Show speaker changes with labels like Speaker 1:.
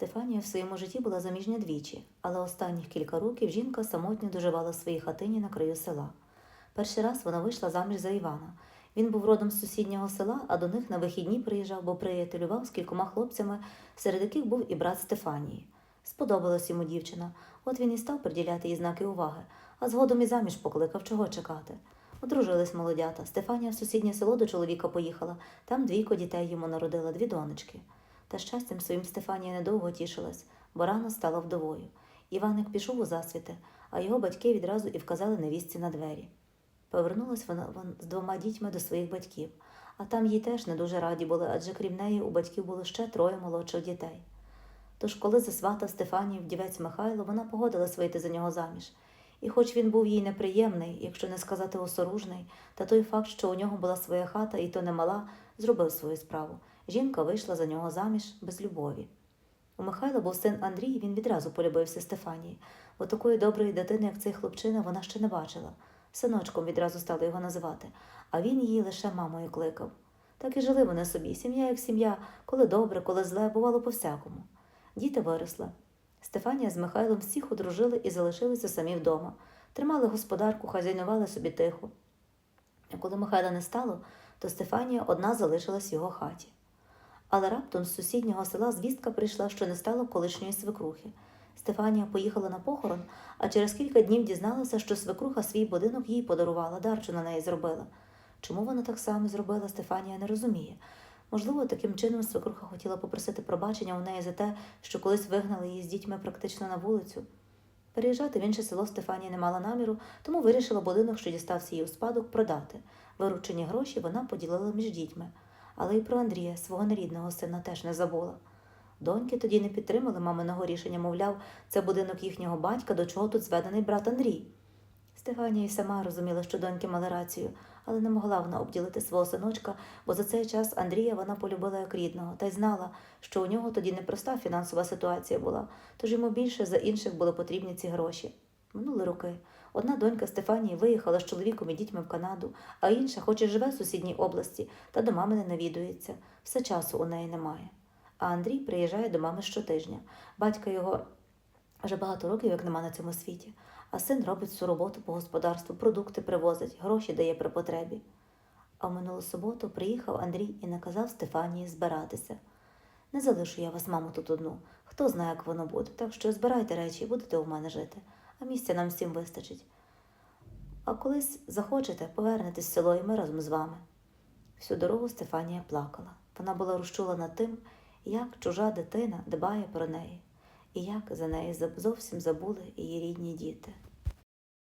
Speaker 1: Стефанія в своєму житті була заміжня двічі, але останніх кілька років жінка самотньо доживала в своїй хатині на краю села. Перший раз вона вийшла заміж за Івана. Він був родом з сусіднього села, а до них на вихідні приїжджав, бо приятелював з кількома хлопцями, серед яких був і брат Стефанії. Сподобалась йому дівчина, от він і став приділяти їй знаки уваги, а згодом і заміж покликав, чого чекати. Одружились молодята. Стефанія в сусіднє село до чоловіка поїхала. Там двійко дітей йому народила, дві донечки. Та щастям своїм Стефанія недовго тішилась, бо рано стала вдовою. Іваник пішов у засвіти, а його батьки відразу і вказали невістці на двері. Повернулась вона вон з двома дітьми до своїх батьків, а там їй теж не дуже раді були, адже крім неї у батьків було ще троє молодших дітей. Тож, коли засватав Стефанію вдівець Михайло, вона погодилась вийти за нього заміж. І хоч він був їй неприємний, якщо не сказати осоружний, та той факт, що у нього була своя хата, і то немала, зробив свою справу. Жінка вийшла за нього заміж без любові. У Михайла був син Андрій, він відразу полюбився Стефанії, бо такої доброї дитини, як цей хлопчина, вона ще не бачила. Синочком відразу стали його називати, а він її лише мамою кликав. Так і жили вони собі, сім'я як сім'я, коли добре, коли зле, бувало по-всякому. Діти виросли. Стефанія з Михайлом всіх одружили і залишилися самі вдома. Тримали господарку, хазяйнували собі тихо. А коли Михайла не стало, то Стефанія одна залишилась в його хаті. Але раптом з сусіднього села звістка прийшла, що не стало колишньої свекрухи. Стефанія поїхала на похорон, а через кілька днів дізналася, що свекруха свій будинок їй подарувала, дарчу на неї зробила. Чому вона так само зробила, Стефанія не розуміє. Можливо, таким чином свекруха хотіла попросити пробачення у неї за те, що колись вигнали її з дітьми практично на вулицю. Переїжджати в інше село Стефанія не мала наміру, тому вирішила будинок, що дістався їй у спадок, продати. Виручені гроші вона поділила між дітьми. Але й про Андрія, свого нерідного сина, теж не забула. Доньки тоді не підтримали маминого рішення, мовляв, це будинок їхнього батька, до чого тут зведений брат Андрій. Стефанія й сама розуміла, що доньки мали рацію, але не могла вона обділити свого синочка, бо за цей час Андрія вона полюбила як рідного, та й знала, що у нього тоді непроста фінансова ситуація була, тож йому більше за інших були потрібні ці гроші. Минули роки. Одна донька Стефанії виїхала з чоловіком і дітьми в Канаду, а інша, хоч і живе в сусідній області, та до мами не навідується. Все часу у неї немає. А Андрій приїжджає до мами щотижня. Батька його вже багато років, як нема на цьому світі, а син робить всю роботу по господарству, продукти привозить, гроші дає при потребі. А в минулу суботу приїхав Андрій і наказав Стефанії збиратися. Не залишу я вас, маму, тут одну. Хто знає, як воно буде. Так що збирайте речі і будете у мене жити, а місця нам всім вистачить. А колись захочете, повернетесь в село і ми разом з вами. Всю дорогу Стефанія плакала. Вона була розчулена тим, як чужа дитина дбає про неї, і як за неї зовсім забули її рідні діти.